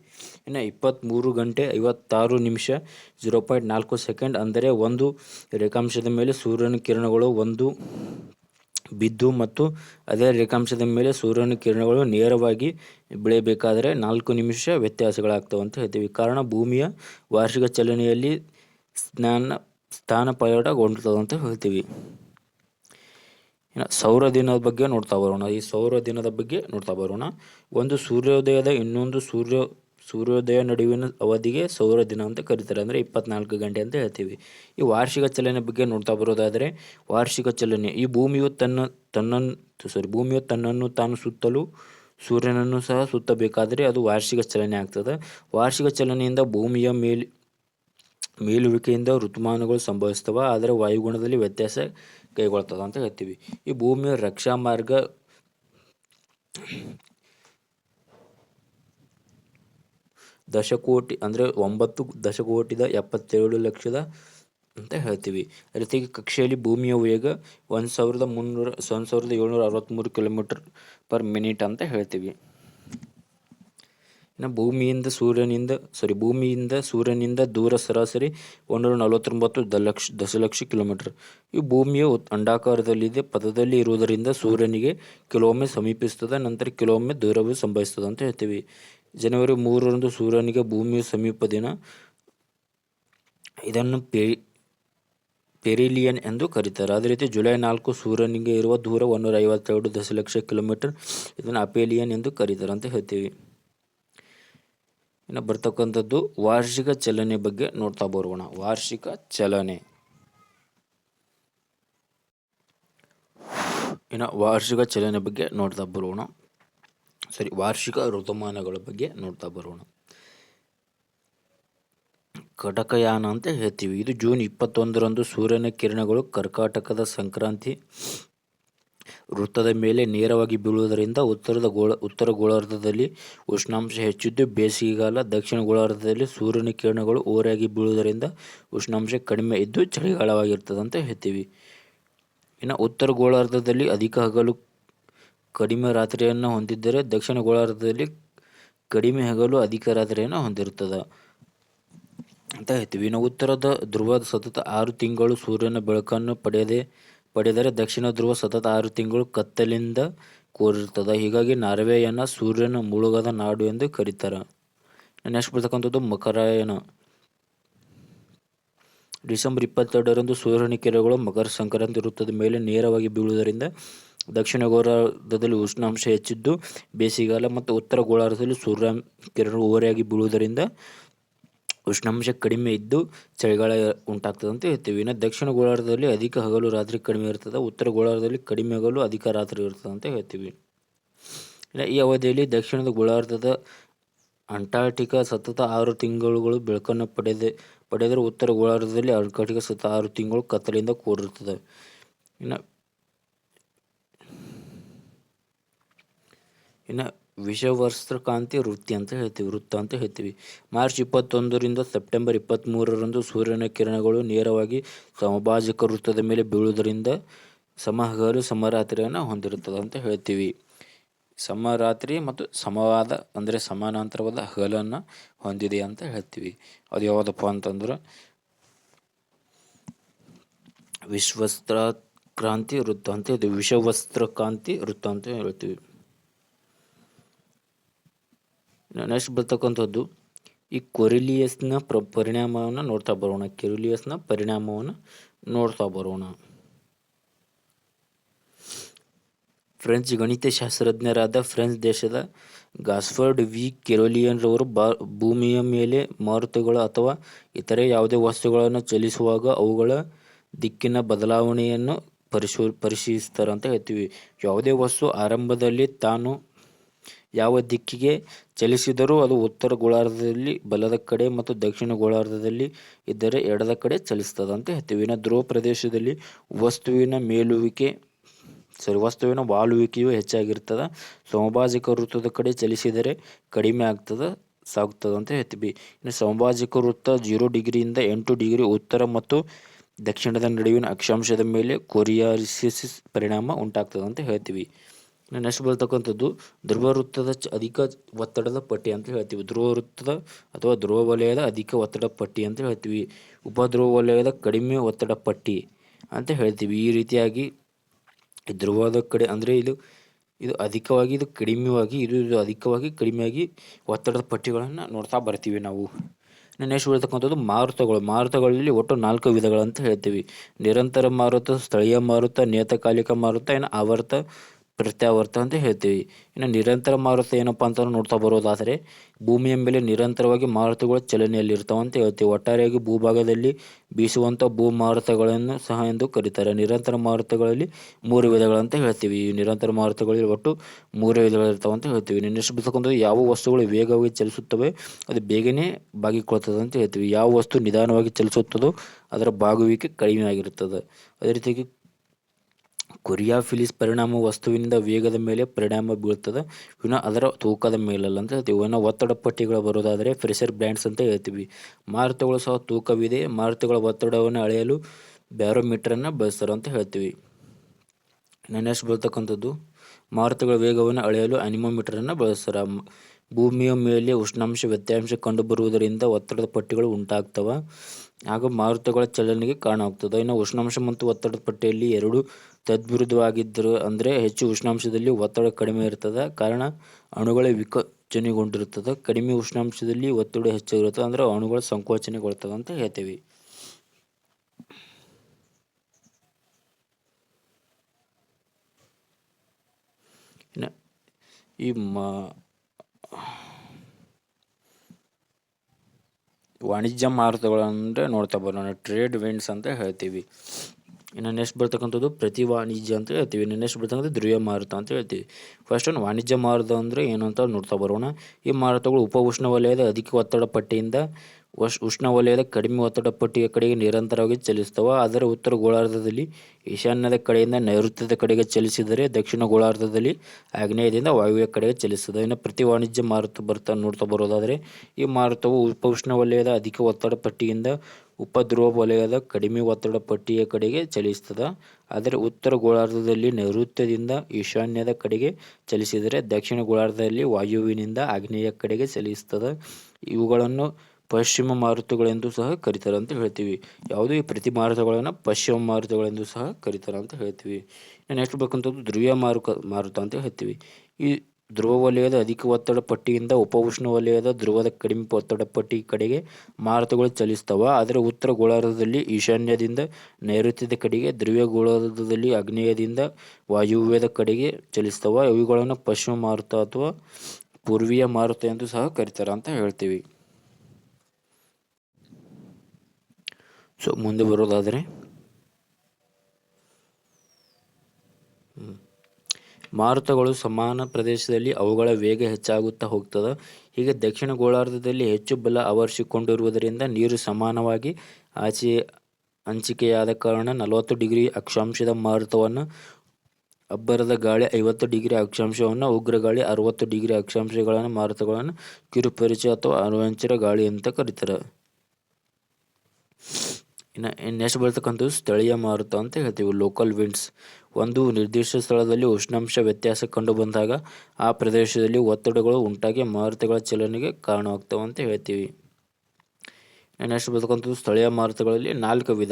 A: ಇನ್ನು ಇಪ್ಪತ್ತ್ಮೂರು ಗಂಟೆ ಐವತ್ತಾರು ನಿಮಿಷ ಜೀರೋ ಪಾಯಿಂಟ್ ನಾಲ್ಕು ಸೆಕೆಂಡ್ ಅಂದರೆ ಒಂದು ರೇಖಾಂಶದ ಮೇಲೆ ಸೂರ್ಯನ ಕಿರಣಗಳು ಒಂದು ಬಿದ್ದು ಮತ್ತು ಅದೇ ರೇಖಾಂಶದ ಮೇಲೆ ಸೂರ್ಯನ ಕಿರಣಗಳು ನೇರವಾಗಿ ಬೆಳೆಯಬೇಕಾದರೆ ನಾಲ್ಕು ನಿಮಿಷ ವ್ಯತ್ಯಾಸಗಳಾಗ್ತವೆ ಅಂತ ಹೇಳ್ತೀವಿ. ಕಾರಣ ಭೂಮಿಯ ವಾರ್ಷಿಕ ಚಲನೆಯಲ್ಲಿ ಸ್ನಾನ ಸ್ಥಾನ ಪಲ್ಲಟಗೊಂಡಿರ್ತದೆ ಅಂತ ಹೇಳ್ತೀವಿ. ಇನ್ನು ಸೌರ ದಿನದ ಬಗ್ಗೆ ನೋಡ್ತಾ ಬರೋಣ. ಈ ಸೌರ ದಿನದ ಬಗ್ಗೆ ನೋಡ್ತಾ ಬರೋಣ. ಒಂದು ಸೂರ್ಯೋದಯದ ಇನ್ನೊಂದು ಸೂರ್ಯ, ಸೂರ್ಯೋದಯ ನಡುವಿನ ಅವಧಿಗೆ ಸೌರ ದಿನ ಅಂತ ಕರೀತಾರೆ. ಅಂದರೆ ಇಪ್ಪತ್ನಾಲ್ಕು ಗಂಟೆ ಅಂತ ಹೇಳ್ತೀವಿ. ಈ ವಾರ್ಷಿಕ ಚಲನೆ ಬಗ್ಗೆ ನೋಡ್ತಾ ಬರೋದಾದರೆ, ವಾರ್ಷಿಕ ಚಲನೆ, ಈ ಭೂಮಿಯು ತನ್ನ ತನ್ನನ್ನು ಸಾರಿ ಭೂಮಿಯು ತನ್ನನ್ನು ತಾನು ಸುತ್ತಲೂ ಸೂರ್ಯನನ್ನು ಸಹ ಸುತ್ತಬೇಕಾದರೆ ಅದು ವಾರ್ಷಿಕ ಚಲನೆ ಆಗ್ತದೆ. ವಾರ್ಷಿಕ ಚಲನೆಯಿಂದ ಭೂಮಿಯ ಮೇಲ್ ಮೇಲುವಿಕೆಯಿಂದ ಋತುಮಾನಗಳು ಸಂಭವಿಸ್ತವೆ, ಆದರೆ ವಾಯುಗುಣದಲ್ಲಿ ವ್ಯತ್ಯಾಸ ಕೈಗೊಳ್ತದ ಅಂತ ಹೇಳ್ತೀವಿ. ಈ ಭೂಮಿಯ ರಕ್ಷಾ ಮಾರ್ಗ ದಶಕೋಟಿ ಅಂದರೆ ಒಂಬತ್ತು ದಶಕೋಟಿದ ಎಪ್ಪತ್ತೇಳು ಲಕ್ಷದ ಅಂತ ಹೇಳ್ತೀವಿ. ಜೊತೆಗೆ ಕಕ್ಷೆಯಲ್ಲಿ ಭೂಮಿಯ ವೇಗ ಒಂದು ಸಾವಿರದ ಮುನ್ನೂರ, ಒಂದು ಸಾವಿರದ ಏಳ್ನೂರ ಅರವತ್ತ್ಮೂರು ಕಿಲೋಮೀಟರ್ ಪರ್ ಮಿನಿಟ್ ಅಂತ ಹೇಳ್ತೀವಿ. ಇನ್ನು ಭೂಮಿಯಿಂದ ಸೂರ್ಯನಿಂದ ಸಾರಿ ಭೂಮಿಯಿಂದ ಸೂರ್ಯನಿಂದ ದೂರ ಸರಾಸರಿ ಒಂದೂರ ನಲವತ್ತೊಂಬತ್ತು ದಲಕ್ಷ, ದಶಲಕ್ಷ ಕಿಲೋಮೀಟರ್. ಈ ಭೂಮಿಯು ಅಂಡಾಕಾರದಲ್ಲಿದೆ ಪದದಲ್ಲಿ ಇರುವುದರಿಂದ ಸೂರ್ಯನಿಗೆ ಕೆಲವೊಮ್ಮೆ ಸಮೀಪಿಸ್ತದೆ ನಂತರ ಕೆಲವೊಮ್ಮೆ ದೂರವೂ ಸಂಭವಿಸ್ತದೆ ಅಂತ ಹೇಳ್ತೀವಿ. ಜನವರಿ ಮೂರರಂದು ಸೂರ್ಯನಿಗೆ ಭೂಮಿಯ ಸಮೀಪ ದಿನ ಇದನ್ನು ಪೇ, ಪೆರಿಲಿಯನ್ ಎಂದು ಕರೀತಾರೆ. ಅದೇ ರೀತಿ ಜುಲೈ ನಾಲ್ಕು ಸೂರ್ಯನಿಗೆ ಇರುವ ದೂರ ಒಂದೂರ ಐವತ್ತೆರಡು ದಶಲಕ್ಷ ಕಿಲೋಮೀಟರ್ ಇದನ್ನು ಅಪೇಲಿಯನ್ ಎಂದು ಕರೀತಾರೆ ಅಂತ ಹೇಳ್ತೀವಿ. ಇನ್ನು ಬರ್ತಕ್ಕಂಥದ್ದು ವಾರ್ಷಿಕ ಚಲನೆ ಬಗ್ಗೆ ನೋಡ್ತಾ ಬರೋಣ. ವಾರ್ಷಿಕ ಚಲನೆ. ಇನ್ನು ವಾರ್ಷಿಕ ಚಲನೆ ಬಗ್ಗೆ ನೋಡ್ತಾ ಬರೋಣ. ಸರಿ, ವಾರ್ಷಿಕ ಋತುಮಾನಗಳ ಬಗ್ಗೆ ನೋಡ್ತಾ ಬರೋಣ. ಕಟಕಯಾನ ಅಂತ ಹೇಳ್ತೀವಿ. ಇದು ಜೂನ್ ಇಪ್ಪತ್ತೊಂದರಂದು ಸೂರ್ಯನ ಕಿರಣಗಳು ಕರ್ಕಾಟಕದ ಸಂಕ್ರಾಂತಿ ವೃತ್ತದ ಮೇಲೆ ನೇರವಾಗಿ ಬೀಳುವುದರಿಂದ ಉತ್ತರದ ಗೋಳ, ಉತ್ತರ ಗೋಳಾರ್ಧದಲ್ಲಿ ಉಷ್ಣಾಂಶ ಹೆಚ್ಚಿದ್ದು ಬೇಸಿಗೆಗಾಲ ದಕ್ಷಿಣ ಗೋಳಾರ್ಧದಲ್ಲಿ ಸೂರ್ಯನ ಕಿರಣಗಳು ಓರೆಯಾಗಿ ಬೀಳುವುದರಿಂದ ಉಷ್ಣಾಂಶ ಕಡಿಮೆ ಇದ್ದು ಚಳಿಗಾಲವಾಗಿರ್ತದೆ ಅಂತ ಹೇಳ್ತೀವಿ. ಇನ್ನು ಉತ್ತರ ಗೋಳಾರ್ಧದಲ್ಲಿ ಅಧಿಕ ಹಗಲು ಕಡಿಮೆ ರಾತ್ರಿಯನ್ನು ಹೊಂದಿದ್ದರೆ ದಕ್ಷಿಣ ಗೋಳಾರ್ಧದಲ್ಲಿ ಕಡಿಮೆ ಹಗಲು ಅಧಿಕ ರಾತ್ರಿಯನ್ನು ಹೊಂದಿರುತ್ತದೆ ಅಂತ ಹೇಳ್ತೀವಿ. ಇನ್ನು ಉತ್ತರದ ಧ್ರುವದ ಸತತ ಆರು ತಿಂಗಳು ಸೂರ್ಯನ ಬೆಳಕನ್ನು ಪಡೆಯದೆ ಪಡೆದರೆ ದಕ್ಷಿಣ ಧ್ರುವ ಸತತ ಆರು ತಿಂಗಳು ಕತ್ತಲಿಂದ ಕೂಡಿರ್ತದೆ ಹೀಗಾಗಿ ನಾರ್ವೆಯನ್ನು ಸೂರ್ಯನ ಮುಳುಗದ ನಾಡು ಎಂದು ಕರೀತಾರೆ. ನೆಕ್ಸ್ಟ್ ಬರ್ತಕ್ಕಂಥದ್ದು ಮಕರಾಯನ ಡಿಸೆಂಬರ್ ಇಪ್ಪತ್ತೆರಡರಂದು ಸೂರ್ಯನ ಕಿರಣಗಳು ಮಕರ ಸಂಕ್ರಾಂತಿ ವೃತ್ತದ ಮೇಲೆ ನೇರವಾಗಿ ಬೀಳುವುದರಿಂದ ದಕ್ಷಿಣ ಗೋಳಾರ್ಧದಲ್ಲಿ ಉಷ್ಣಾಂಶ ಹೆಚ್ಚಿದ್ದು ಬೇಸಿಗೆಗಾಲ ಮತ್ತು ಉತ್ತರ ಗೋಳಾರ್ಧದಲ್ಲಿ ಸೂರ್ಯ ಕಿರಣಗಳು ಓರೆಯಾಗಿ ಬೀಳುವುದರಿಂದ ಉಷ್ಣಾಂಶ ಕಡಿಮೆ ಇದ್ದು ಚಳಿಗಾಲ ಉಂಟಾಗ್ತದೆ ಅಂತ ಹೇಳ್ತೀವಿ. ಇನ್ನು ದಕ್ಷಿಣ ಗೋಳಾರ್ಧದಲ್ಲಿ ಅಧಿಕ ಹಗಲು ರಾತ್ರಿ ಕಡಿಮೆ ಇರ್ತದೆ, ಉತ್ತರ ಗೋಳಾರ್ಧದಲ್ಲಿ ಕಡಿಮೆ ಹಗಲು ಅಧಿಕ ರಾತ್ರಿ ಇರ್ತದೆ ಅಂತ ಹೇಳ್ತೀವಿ ಈ ಅವಧಿಯಲ್ಲಿ ದಕ್ಷಿಣದ ಗೋಳಾರ್ಧದ ಅಂಟಾರ್ಟಿಕಾ ಸತತ ಆರು ತಿಂಗಳುಗಳು ಬೆಳಕನ್ನು ಪಡೆದೆ, ಪಡೆದರೆ ಉತ್ತರ ಗೋಳಾರ್ಧದಲ್ಲಿ ಅಂಟಾರ್ಟಿಕಾ ಸತತ ಆರು ತಿಂಗಳು ಕತ್ತಲಿಂದ ಕೂಡಿರ್ತದೆ ಇನ್ನು ಇನ್ನು ವಿಷವಸ್ತ್ರಕಾಂತಿ ವೃತ್ತಿ ಅಂತ ಹೇಳ್ತೀವಿ, ವೃತ್ತ ಅಂತ ಹೇಳ್ತೀವಿ. ಮಾರ್ಚ್ ಇಪ್ಪತ್ತೊಂದರಿಂದ ಸೆಪ್ಟೆಂಬರ್ ಇಪ್ಪತ್ತ್ಮೂರರಂದು ಸೂರ್ಯನ ಕಿರಣಗಳು ನೇರವಾಗಿ ಸಮಭಾಜಕ ವೃತ್ತದ ಮೇಲೆ ಬೀಳುವುದರಿಂದ ಸಮಹಗಲು ಸಮರಾತ್ರಿಯನ್ನು ಹೊಂದಿರುತ್ತದೆ ಅಂತ ಹೇಳ್ತೀವಿ. ಸಮರಾತ್ರಿ ಮತ್ತು ಸಮವಾದ ಅಂದರೆ ಸಮಾನಾಂತರವಾದ ಹಗಲನ್ನು ಹೊಂದಿದೆ ಅಂತ ಹೇಳ್ತೀವಿ. ಅದು ಯಾವುದಪ್ಪ ಅಂತಂದ್ರೆ ವಿಶ್ವಸ್ತ್ರ ಕ್ರಾಂತಿ ವೃತ್ತ ಅಂತ ಹೇಳ್ತೀವಿ. ವಿಷವಸ್ತ್ರ ಕ್ರಾಂತಿ ವೃತ್ತ ಅಂತ ಹೇಳ್ತೀವಿ. ನೆಕ್ಸ್ಟ್ ಬರ್ತಕ್ಕಂಥದ್ದು, ಈ ಕೊರಿಲಿಯಸ್ನ ಪ್ರ, ಪರಿಣಾಮವನ್ನು ನೋಡ್ತಾ ಬರೋಣ. ಕೆರಿಲಿಯಸ್ನ ಪರಿಣಾಮವನ್ನು ನೋಡ್ತಾ ಬರೋಣ. ಫ್ರೆಂಚ್ ಗಣಿತಶಾಸ್ತ್ರಜ್ಞರಾದ ಫ್ರೆಂಚ್ ದೇಶದ ಗಾಸ್ಫರ್ಡ್ ವಿ. ಕೆರೋಲಿಯನ್ರವರು ಬಾ, ಭೂಮಿಯ ಮೇಲೆ ಮಾರುತಗಳು ಅಥವಾ ಇತರೆ ಯಾವುದೇ ವಸ್ತುಗಳನ್ನು ಚಲಿಸುವಾಗ ಅವುಗಳ ದಿಕ್ಕಿನ ಬದಲಾವಣೆಯನ್ನು ಪರಿಶೋ ಪರಿಶೀಲಿಸ್ತಾರೆ ಅಂತ ಹೇಳ್ತೀವಿ. ಯಾವುದೇ ವಸ್ತು ಆರಂಭದಲ್ಲಿ ತಾನು ಯಾವ ದಿಕ್ಕಿಗೆ ಚಲಿಸಿದರೂ ಅದು ಉತ್ತರ ಗೋಳಾರ್ಧದಲ್ಲಿ, ಬಲದ ಕಡೆ ಮತ್ತು ದಕ್ಷಿಣ ಗೋಳಾರ್ಧದಲ್ಲಿ ಇದ್ದರೆ ಎಡದ ಕಡೆ ಚಲಿಸ್ತದೆ ಅಂತ ಹೇಳ್ತೀವಿ. ಇನ್ನು ಧ್ರುವ ಪ್ರದೇಶದಲ್ಲಿ ವಸ್ತುವಿನ ಮೇಲುವಿಕೆ ಸರಿ ವಸ್ತುವಿನ ವಾಲುವಿಕೆಯು ಹೆಚ್ಚಾಗಿರ್ತದೆ. ಸಮಭಾಜಿಕ ವೃತ್ತದ ಕಡೆ ಚಲಿಸಿದರೆ ಕಡಿಮೆ ಆಗ್ತದೆ ಸಾಗ್ತದೆ ಅಂತ ಹೇಳ್ತೀವಿ. ಇನ್ನು ಸಮಭಾಜಿಕ ವೃತ್ತ ಜೀರೋ ಡಿಗ್ರಿಯಿಂದ ಎಂಟು ಡಿಗ್ರಿ ಉತ್ತರ ಮತ್ತು ದಕ್ಷಿಣದ ನಡುವಿನ ಅಕ್ಷಾಂಶದ ಮೇಲೆ ಕೊರಿಯಾರಿಸಿಸ್ ಪರಿಣಾಮ ಉಂಟಾಗ್ತದೆ ಅಂತ ಹೇಳ್ತೀವಿ. ನೆಕ್ಸ್ಟ್ ಬರ್ತಕ್ಕಂಥದ್ದು ಧ್ರುವ ವೃತ್ತದ ಅಧಿಕ ಒತ್ತಡದ ಪಟ್ಟಿ ಅಂತ ಹೇಳ್ತೀವಿ. ಧ್ರುವ ವೃತ್ತದ ಅಥವಾ ಧ್ರುವ ವಲಯದ ಅಧಿಕ ಒತ್ತಡ ಪಟ್ಟಿ ಅಂತ ಹೇಳ್ತೀವಿ. ಉಪಧ್ರುವ ವಲಯದ ಕಡಿಮೆ ಒತ್ತಡ ಪಟ್ಟಿ ಅಂತ ಹೇಳ್ತೀವಿ. ಈ ರೀತಿಯಾಗಿ ಧ್ರುವದ ಕಡೆ ಅಂದರೆ ಇದು ಇದು ಅಧಿಕವಾಗಿ, ಇದು ಕಡಿಮೆಯಾಗಿ ಇದು ಇದು ಅಧಿಕವಾಗಿ, ಕಡಿಮೆಯಾಗಿ ಒತ್ತಡದ ಪಟ್ಟಿಗಳನ್ನು ನೋಡ್ತಾ ಬರ್ತೀವಿ ನಾವು. ನೆಕ್ಸ್ಟ್ ಬರ್ತಕ್ಕಂಥದ್ದು ಮಾರುತಗಳು. ಮಾರುತಗಳಲ್ಲಿ ಒಟ್ಟು ನಾಲ್ಕು ವಿಧಗಳಂತ ಹೇಳ್ತೀವಿ. ನಿರಂತರ ಮಾರುತ, ಸ್ಥಳೀಯ ಮಾರುತ, ನಿಯತಕಾಲಿಕ ಮಾರುತ ಏನು ಆವರ್ತ ಪ್ರತ್ಯಾವರ್ತ ಅಂತ ಹೇಳ್ತೀವಿ. ಇನ್ನು ನಿರಂತರ ಮಾರುತ ಏನಪ್ಪ ಅಂತ ನೋಡ್ತಾ ಬರೋದಾದರೆ ಭೂಮಿಯ ಮೇಲೆ ನಿರಂತರವಾಗಿ ಮಾರುತಗಳು ಚಲನೆಯಲ್ಲಿ ಇರ್ತಾವೆ ಅಂತ ಹೇಳ್ತೀವಿ. ಒಟ್ಟಾರೆಯಾಗಿ ಭೂಭಾಗದಲ್ಲಿ ಬೀಸುವಂಥ ಭೂ ಮಾರುತಗಳನ್ನು ಸಹ ಎಂದು ಕರೀತಾರೆ. ನಿರಂತರ ಮಾರುತಗಳಲ್ಲಿ ಮೂರು ವಿಧಗಳಂತ ಹೇಳ್ತೀವಿ. ಈ ನಿರಂತರ ಮಾರುತಗಳಲ್ಲಿ ಒಟ್ಟು ಮೂರು ವಿಧಗಳಿರ್ತಾವೆ ಅಂತ ಹೇಳ್ತೀವಿ. ಬರ್ತಕ್ಕಂಥದ್ದು ಯಾವ ವಸ್ತುಗಳು ವೇಗವಾಗಿ ಚಲಿಸುತ್ತವೆ ಅದು ಬೇಗನೆ ಬಾಗಿಕೊಳ್ತದೆ ಅಂತ ಹೇಳ್ತೀವಿ. ಯಾವ ವಸ್ತು ನಿಧಾನವಾಗಿ ಚಲಿಸುತ್ತದೋ ಅದರ ಬಾಗುವಿಕೆ ಕಡಿಮೆ ಆಗಿರುತ್ತದೆ. ಅದೇ ರೀತಿಯಾಗಿ ಕೊರಿಯಾಫಿಲಿಸ್ ಪರಿಣಾಮ ವಸ್ತುವಿನಿಂದ ವೇಗದ ಮೇಲೆ ಪರಿಣಾಮ ಬೀಳ್ತದೆ ವಿನ ಅದರ ತೂಕದ ಮೇಲಲ್ಲ ಅಂತ ಹೇಳ್ತೀವಿ. ಇನ್ನು ಒತ್ತಡ ಪಟ್ಟಿಗಳು ಬರೋದಾದರೆ ಪ್ರೆಷರ್ ಬ್ಯಾಂಡ್ಸ್ ಅಂತ ಹೇಳ್ತೀವಿ. ಮಾರುತಗಳು ಸಹ ತೂಕವಿದೆ. ಮಾರುತಗಳ ಒತ್ತಡವನ್ನು ಅಳೆಯಲು ಬ್ಯಾರೋಮೀಟ್ರನ್ನು ಬಳಸ್ತಾರೆ ಅಂತ ಹೇಳ್ತೀವಿ. ನೆಕ್ಸ್ಟ್ ಬರ್ತಕ್ಕಂಥದ್ದು. ಮಾರುತಗಳ ವೇಗವನ್ನು ಅಳೆಯಲು ಅನಿಮೋಮೀಟರನ್ನು ಬಳಸ್ತಾರೆ. ಭೂಮಿಯ ಮೇಲೆ ಉಷ್ಣಾಂಶ ವ್ಯತ್ಯಾಸ ಕಂಡುಬರುವುದರಿಂದ ಒತ್ತಡದ ಪಟ್ಟಿಗಳು ಉಂಟಾಗ್ತವೆ. ಹಾಗೂ ಮಾರುತಗಳ ಚಲನೆಗೆ ಕಾರಣ ಆಗ್ತದೆ ಇನ್ನು ಉಷ್ಣಾಂಶ ಮತ್ತು ಒತ್ತಡದ ಪಟ್ಟಿಯಲ್ಲಿ ಎರಡು ತದ್ವಿರುದ್ಧವಾಗಿದ್ದರು ಅಂದರೆ ಹೆಚ್ಚು ಉಷ್ಣಾಂಶದಲ್ಲಿ ಒತ್ತಡ ಕಡಿಮೆ ಇರ್ತದೆ. ಕಾರಣ ಅಣುಗಳೇ ವಿಕಚನೆಗೊಂಡಿರ್ತದೆ ಕಡಿಮೆ ಉಷ್ಣಾಂಶದಲ್ಲಿ ಒತ್ತಡ ಹೆಚ್ಚಾಗಿರ್ತದೆ ಅಂದರೆ ಅಣುಗಳು ಸಂಕೋಚನೆಗೊಳ್ತದೆ ಅಂತ ಹೇಳ್ತೀವಿ. ಈ ಮ ವಾಣಿಜ್ಯ ಮಾರುತಗಳಂದ್ರೆ ನೋಡ್ತಾ ಬರೋಣ. ಟ್ರೇಡ್ ವಿಂಡ್ಸ್ ಅಂತ ಹೇಳ್ತೀವಿ. ಇನ್ನು ನೆಕ್ಸ್ಟ್ ಬರ್ತಕ್ಕಂಥದ್ದು ಪ್ರತಿ ವಾಣಿಜ್ಯ ಅಂತ ಹೇಳ್ತೀವಿ. ಇನ್ನು ನೆಕ್ಸ್ಟ್ ಬರ್ತಕ್ಕಂಥದ್ದು ದ್ರವ್ಯ ಮಾರುತ ಅಂತ ಹೇಳ್ತೀವಿ. ಫಸ್ಟ್ ಒಂದು ವಾಣಿಜ್ಯ ಮಾರುತ ಅಂದರೆ ಏನು ಅಂತ ನೋಡ್ತಾ ಬರೋಣ. ಈ ಮಾರುತಗಳು ಉಪ ಉಷ್ಣವಲಯದ ಅಧಿಕ ಒತ್ತಡ ಪಟ್ಟಿಯಿಂದ ವಶ್ ಉಷ್ಣವಲಯದ ಕಡಿಮೆ ಒತ್ತಡ ಪಟ್ಟಿಯ ಕಡೆಗೆ ನಿರಂತರವಾಗಿ ಚಲಿಸ್ತವೆ. ಆದರೆ ಉತ್ತರ ಗೋಳಾರ್ಧದಲ್ಲಿ ಈಶಾನ್ಯದ ಕಡೆಯಿಂದ ನೈಋತ್ಯದ ಕಡೆಗೆ ಚಲಿಸಿದರೆ ದಕ್ಷಿಣ ಗೋಳಾರ್ಧದಲ್ಲಿ ಆಗ್ನೇಯದಿಂದ ವಾಯುವ್ಯ ಕಡೆಗೆ ಚಲಿಸ್ತದೆ ಇನ್ನು ಪ್ರತಿ ವಾಣಿಜ್ಯ ಮಾರುತ ಬರ್ತಾ, ನೋಡ್ತಾ ಬರೋದಾದರೆ ಈ ಮಾರುತವು ಉಪ ಉಷ್ಣವಲಯದ ಅಧಿಕ ಒತ್ತಡ ಪಟ್ಟಿಯಿಂದ ಉಪಧ್ರುವ ವಲಯದ ಕಡಿಮೆ ಒತ್ತಡ ಪಟ್ಟಿಯ ಕಡೆಗೆ ಚಲಿಸ್ತದ. ಆದರೆ ಉತ್ತರ ಗೋಳಾರ್ಧದಲ್ಲಿ ನೈಋತ್ಯದಿಂದ ಈಶಾನ್ಯದ ಕಡೆಗೆ ಚಲಿಸಿದರೆ ದಕ್ಷಿಣ ಗೋಳಾರ್ಧದಲ್ಲಿ ವಾಯುವಿನಿಂದ ಆಗ್ನೇಯ ಕಡೆಗೆ ಚಲಿಸ್ತದೆ. ಇವುಗಳನ್ನು ಪಶ್ಚಿಮ ಮಾರುತಗಳೆಂದು ಸಹ ಕರೀತಾರೆ ಅಂತ ಹೇಳ್ತೀವಿ. ಯಾವುದೇ ಪ್ರತಿ ಮಾರುತಗಳನ್ನು ಪಶ್ಚಿಮ ಮಾರುತಗಳೆಂದು ಸಹ ಕರೀತಾರೆ ಅಂತ ಹೇಳ್ತೀವಿ. ನೆಕ್ಸ್ಟ್ ಬೇಕಂತದ್ದು ಧ್ರುವೀಯ ಮಾರುಕ, ಮಾರುತ ಅಂತ ಹೇಳ್ತೀವಿ. ಈ ಧ್ರುವ ವಲಯದ ಅಧಿಕ ಒತ್ತಡ ಪಟ್ಟಿಯಿಂದ ಉಪ ಉಷ್ಣ ವಲಯದ ಧ್ರುವದ ಕಡಿಮೆ ಒತ್ತಡ ಪಟ್ಟಿ ಕಡೆಗೆ ಮಾರುತಗಳು ಚಲಿಸ್ತವೆ ಆದರೆ ಉತ್ತರ ಗೋಳಾರ್ಧದಲ್ಲಿ ಈಶಾನ್ಯದಿಂದ ನೈಋತ್ಯದ ಕಡೆಗೆ, ಧ್ರುವೀಯ ಗೋಳಾರ್ಧದಲ್ಲಿ ಆಗ್ನೇಯದಿಂದ ವಾಯುವ್ಯದ ಕಡೆಗೆ ಚಲಿಸ್ತವೆ ಇವುಗಳನ್ನು ಪಶ್ಚಿಮ ಮಾರುತ ಅಥವಾ ಪೂರ್ವೀಯ ಮಾರುತ ಎಂದು ಸಹ ಕರೀತಾರೆ ಅಂತ ಹೇಳ್ತೀವಿ. ಸೊ ಮುಂದೆ ಬರೋದಾದರೆ ಮಾರುತಗಳು ಸಮಾನ ಪ್ರದೇಶದಲ್ಲಿ ಅವುಗಳ ವೇಗ ಹೆಚ್ಚಾಗುತ್ತಾ ಹೋಗ್ತದ. ಹೀಗೆ ದಕ್ಷಿಣ ಗೋಳಾರ್ಧದಲ್ಲಿ ಹೆಚ್ಚು ಬಲ ಆವರಿಸಿಕೊಂಡಿರುವುದರಿಂದ ನೀರು ಸಮಾನವಾಗಿ ಆಚೆ ಹಂಚಿಕೆಯಾದ ಕಾರಣ ನಲವತ್ತು ಡಿಗ್ರಿ ಅಕ್ಷಾಂಶದ ಮಾರುತವನ್ನು, ಅಬ್ಬರದ ಗಾಳಿ ಐವತ್ತು ಡಿಗ್ರಿ ಅಕ್ಷಾಂಶವನ್ನು, ಉಗ್ರ ಗಾಳಿ ಅರವತ್ತು ಡಿಗ್ರಿ ಅಕ್ಷಾಂಶಗಳನ್ನು ಮಾರುತಗಳನ್ನು ಕಿರುಪರಿಚಯ ಅಥವಾ ಅನುವಂಚರ ಗಾಳಿ ಅಂತ ಕರೀತಾರೆ. ಇನ್ನು ನೆಕ್ಸ್ಟ್ ಬರ್ತಕ್ಕಂಥದ್ದು ಸ್ಥಳೀಯ ಮಾರುತ ಅಂತ ಹೇಳ್ತೀವಿ ಲೋಕಲ್ ವಿಂಡ್ಸ್ ಒಂದು ನಿರ್ದಿಷ್ಟ ಸ್ಥಳದಲ್ಲಿ ಉಷ್ಣಾಂಶ ವ್ಯತ್ಯಾಸ ಕಂಡು ಬಂದಾಗ ಆ ಪ್ರದೇಶದಲ್ಲಿ ಒತ್ತಡಗಳು ಉಂಟಾಗಿ ಮಾರುತಗಳ ಚಲನೆಗೆ ಕಾರಣವಾಗ್ತವೆ ಅಂತ ಹೇಳ್ತೀವಿ ನೆಕ್ಸ್ಟ್ ಬರ್ತಕ್ಕಂಥದ್ದು ಸ್ಥಳೀಯ ಮಾರುತಗಳಲ್ಲಿ ನಾಲ್ಕು ವಿಧ.